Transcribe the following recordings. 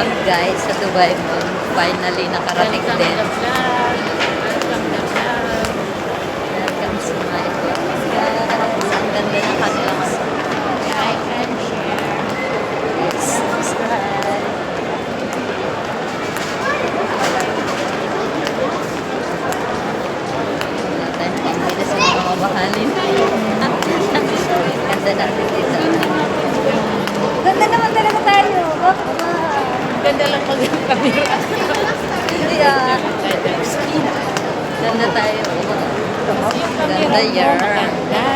kami guys sa Dubai Mall. Finally nakarating din. Welcome to the vlog. Welcome to my vlog. Ang ganda ng kanilang Like and share. subscribe. Mga mabahalin. ganda natin dito. Ganda naman talaga tayo. Bakit ba? Ganda lang pag. Hindi ah. Ganda tayo. Ganda yan. mo maganda.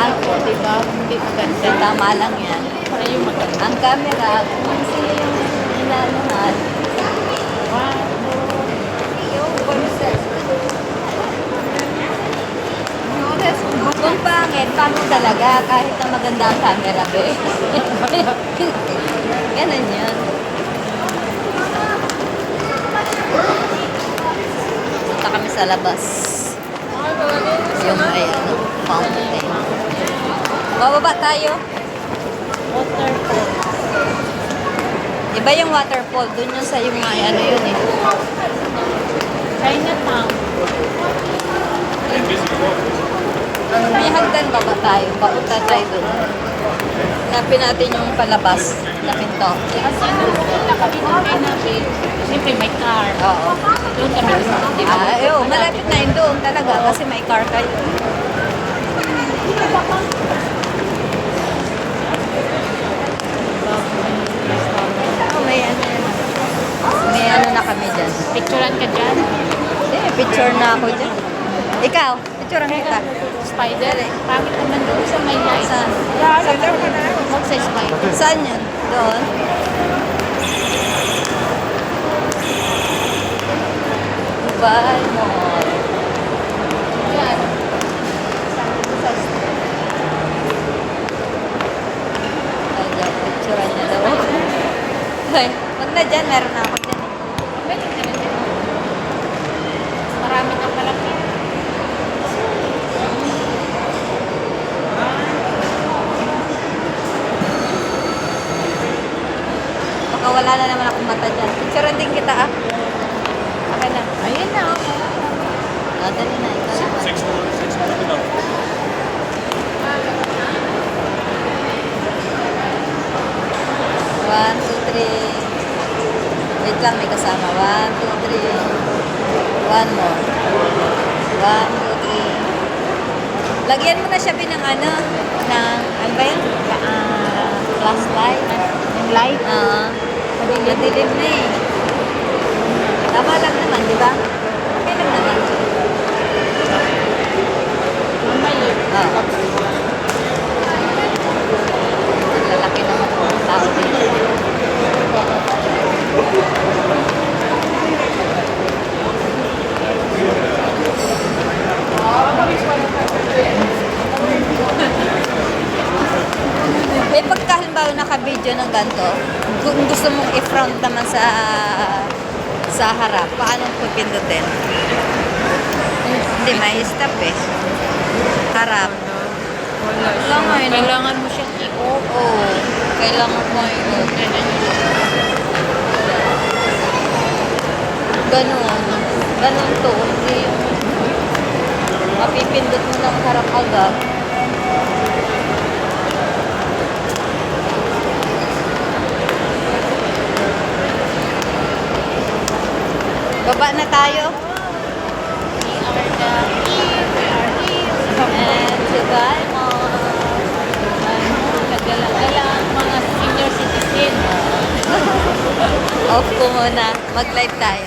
Ako, di ba? Hindi maganda. Tama lang yan. Maganda. Ang camera, kung sino yung inanuhan, Pangit, pangit talaga kahit na maganda ang camera, be. Ganun yun. Punta kami sa labas. Yung may ano, fountain. Bababa tayo. Waterfall. Iba yung waterfall. Doon yung sa yung may ano yun eh. Chinatown. May hagdan ba ba tayo? Papunta tayo doon. Hanapin natin yung palabas na pinto. Kasi nung pumunta kami ng Benefit, siyempre may car. Oo. Doon kami di ba? Ah, eh, oh, malapit na yun doon talaga kasi may car kayo. Oh, may ano. May ano na kami dyan. Picturean ka dyan. Eh, picture na ako dyan. Ikaw, picture kita. Spider. Pangit naman doon sa may light. Saan? Huwag sa spider. Saan yun? Doon? Dubai Mall. Yan. Ay, dyan, picture niya daw. Ay, wag na dyan, meron na ako dyan. eh. Pwede ka na dyan. Marami kang malaki. Baka wala na naman akong mata dyan. Picture din kita ah. Okay na. Ayun na. Ah, dali na. Ikaw na. Six more, six. One, two, three. Wait lang, may kasama. One, two, three. One more. One, two, three. Lagyan mo na siya ng ano, ng, ano ba yun? Ah, flashlight. Yung light. Oo. Madilim na eh. Tama lang naman, di ba? Okay lang naman. Mamaya. Oo. Ang lalaki naman ng tao dito. Eh, pagka halimbawa naka-video ng ganito, kung gusto mong i-front naman sa sa harap, paano pipindutin? Hindi, may stop eh. Harap. Wala Wala nga eh, no? Kailangan mo siyang i-off. Oo. Kailangan mo i-off. Ganun. Ganun to. Hindi yung mapipindot mo ng harap agad. Baba na tayo. We are the here. We are here. And Dubai Mall. Nagala-gala ang mga senior citizen. Off ko muna. Mag-live tayo.